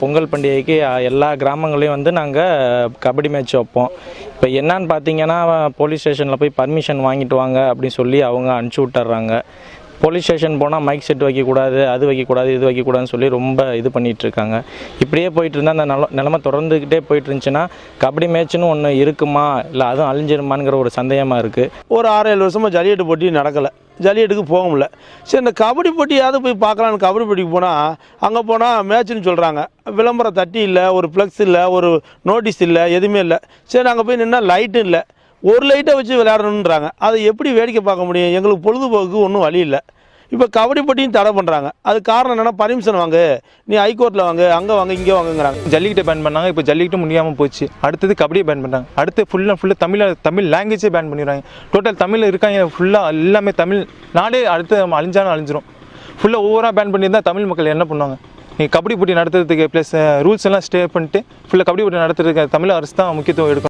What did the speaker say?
பொங்கல் பண்டிகைக்கு எல்லா கிராமங்களையும் வந்து நாங்கள் கபடி மேட்ச் வைப்போம். இப்போ என்னன்னு பார்த்தீங்கன்னா போலீஸ் ஸ்டேஷனில் போய் பர்மிஷன் வாங்கிட்டு வாங்க அப்படின்னு சொல்லி அவங்க அனுப்பிச்சி விட்டுறாங்க. போலீஸ் ஸ்டேஷன் போனால் மைக் செட் வைக்கக்கூடாது அது வைக்கக்கூடாது இது வைக்கக்கூடாதுன்னு சொல்லி ரொம்ப இது பண்ணிகிட்டு இருக்காங்க. இப்படியே போயிட்டு இருந்தால் அந்த நில நிலமை தொடர்ந்துக்கிட்டே போயிட்டு இருந்துச்சுன்னா கபடி மேட்ச்னு ஒன்று இருக்குமா? இல்லை அதுவும் அழிஞ்சிருமாங்கிற ஒரு சந்தேகமாக இருக்குது ஒரு ஆறு ஏழு வருஷமாக ஜல்லிக்கட்டு போட்டி நடக்கலை. ஜல்லிக்கட்டுக்கு போக முடியல. சரி இந்த கபடி போட்டியாவது போய் பார்க்கலான்னு கபடி போட்டிக்கு போனால் அங்கே போனால் மேட்ச்னு சொல்கிறாங்க விளம்பரம் தட்டி இல்லை ஒரு ஃப்ளெக்ஸ் இல்லை ஒரு நோட்டீஸ் இல்லை எதுவுமே இல்லை. சரி அங்கே போய் நின்னால் லைட்டும் இல்லை. ஒரு லைட்டை வச்சு விளையாடணுன்றாங்க அதை எப்படி வேடிக்கை பார்க்க முடியும்? எங்களுக்கு பொழுதுபோக்கு ஒன்றும் வழி இல்லை. இப்போ கபடிப்பட்டியும் தடை பண்ணுறாங்க அது காரணம் என்னென்னா பர்மிஷன் வாங்கு. நீ ஹைகோர்ட்டில் வாங்கு அங்கே வாங்க இங்கே வாங்குங்கிறாங்க. ஜல்லிக்கட்டை பேன் பண்ணாங்க இப்போ ஜல்லிக்கட்டு முடியாமல் போச்சு. அடுத்தது கபடியை பேன் பண்ணுறாங்க அடுத்து ஃபுல் அண்ட் ஃபுல்லாக தமிழ் தமிழ் லாங்குவேஜே பேன் பண்ணிடுறாங்க. டோட்டல் தமிழ் இருக்காங்க ஃபுல்லாக எல்லாமே தமிழ் நாடே அடுத்து அழிஞ்சாலும் அழிஞ்சிரும். ஃபுல்லாக ஓவராக பேன் பண்ணியிருந்தால் தமிழ் மக்கள் என்ன பண்ணுவாங்க? நீங்கள் கபடி போட்டி நடத்துறதுக்கு ப்ளஸ் ரூல்ஸ் எல்லாம் ஸ்டே பண்ணிட்டு ஃபுல்லாக கபடி போட்டி நடத்துறதுக்கு தமிழ் அரசு தான் முக்கியத்துவம் எடுக்கும்